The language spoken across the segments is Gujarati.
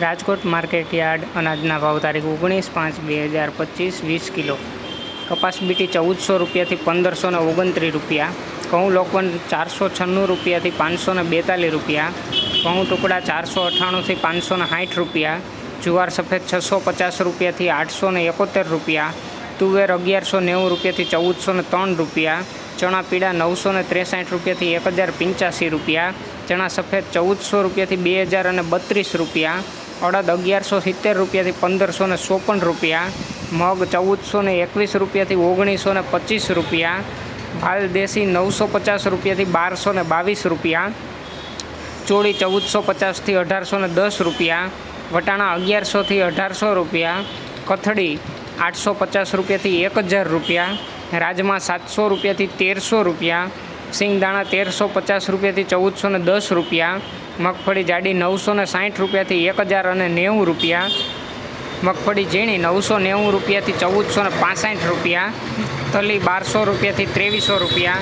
રાજકોટ માર્કેટ યાર્ડ અનાજના ભાવ તારીખ ઓગણીસ પાંચ બે હજાર પચીસ વીસ કિલો. કપાસ બીટી ચૌદસો રૂપિયાથી પંદરસો ને ઓગણત્રીસ રૂપિયા. ઘઉં લોકવન ચારસો છન્નું રૂપિયાથી પાંચસો ને બેતાલીસ રૂપિયા. ઘઉં ટુકડા ચારસો અઠ્ઠાણુંથી પાંચસો ને સાઠ રૂપિયા. જુવાર સફેદ છસો પચાસ રૂપિયાથી આઠસો ને એકોતેર રૂપિયા. તુવેર અગિયારસો નેવું રૂપિયાથી ચૌદસો ને ત્રણ રૂપિયા, ચણા પીળા નવસો ને ત્રેસાઠ રૂપિયાથી એક હજાર પંચ્યાસી રૂપિયા, ચણા સફેદ ચૌદસો રૂપિયાથી બે હજાર અને બત્રીસ રૂપિયા, અડદ અગિયારસો સિત્તેર રૂપિયાથી પંદરસો ને ચોપન રૂપિયા, મગ ચૌદસો ને એકવીસ રૂપિયાથી ઓગણીસો ને પચીસ રૂપિયા, ભાલ દેશી નવસો પચાસ રૂપિયાથી બારસો ને બાવીસ રૂપિયા, ચોળી ચૌદસો પચાસથી અઢારસો ને દસ રૂપિયા, વટાણા અગિયારસોથી અઢારસો રૂપિયા, કથળી આઠસો પચાસ રૂપિયાથી એક હજાર રૂપિયા, રાજમા સાતસો રૂપિયાથી તેરસો રૂપિયા, સિંગદાણા તેરસો પચાસ રૂપિયાથી ચૌદસો ને દસ રૂપિયા, મગફળી જાડી નવસો ને સાઠ રૂપિયાથી એક હજાર અને નેવું રૂપિયા, મગફળી ઝીણી નવસો નેવું રૂપિયાથી ચૌદસો ને પાસઠ રૂપિયા, તલી બારસો રૂપિયાથી ત્રેવીસો રૂપિયા,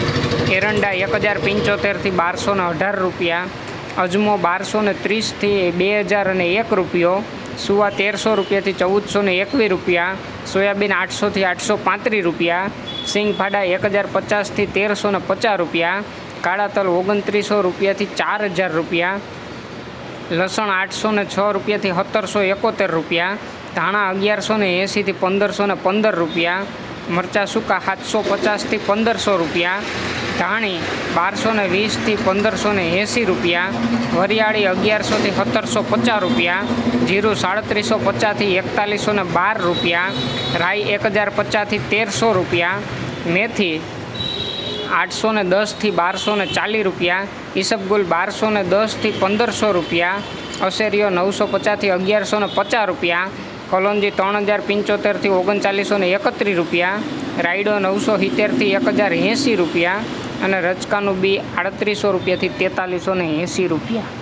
એરંડા એક હજાર પંચોતેરથી બારસો ને અઢાર રૂપિયા, અજમો બારસો ને ત્રીસથી બે હજાર અને એક રૂપિયો સુવા તેરસો રૂપિયાથી ચૌદસો ને એકવીસ રૂપિયા, સોયાબીન આઠસોથી આઠસો પાંત્રીસ રૂપિયા સિંગફાડા એક હજાર પચાસથી તેરસો ને પચાસ રૂપિયા, કાળા તલ ઓગણત્રીસો રૂપિયાથી ચાર હજાર રૂપિયા, લસણ આઠસો ને છ રૂપિયાથી સત્તરસો એકોતેર રૂપિયા, ધાણા અગિયારસો ને એંસીથી પંદરસો ને પંદર રૂપિયા, મરચાં સૂકા સાતસો પચાસથી પંદરસો રૂપિયા ધાણી બારસો ને વીસથી પંદરસો ને એંસી રૂપિયા, વરિયાળી અગિયારસોથી સત્તરસો પચાસ રૂપિયા, જીરું સાડત્રીસો પચાસથી એકતાલીસો ને બાર રૂપિયા, રાઈ એક હજાર પચાસથી તેરસો રૂપિયા, મેથી આઠસો ને દસથી બારસો ને ચાલીસ રૂપિયા, ઈસબગુલ બારસો ને દસથી પંદરસો રૂપિયા, અસેરીઓ નવસો પચાસથી અગિયારસો ને પચાસ રૂપિયા, કલોંજી ત્રણ હજાર પંચોતેરથી ઓગણચાલીસો ને એકત્રીસ રૂપિયા, રાયડો નવસો સિત્તેરથી એક હજાર એંસી રૂપિયા અને રચકાનું બી આડત્રીસો રૂપિયાથી તેતાલીસો ને એંસી રૂપિયા.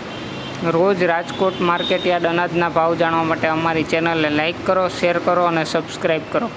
રોજ રાજકોટ માર્કેટયાર્ડ અનાજના ભાવ જાણવા માટે અમારી ચેનલને લાઇક કરો, શેર કરો અને સબસ્ક્રાઈબ કરો.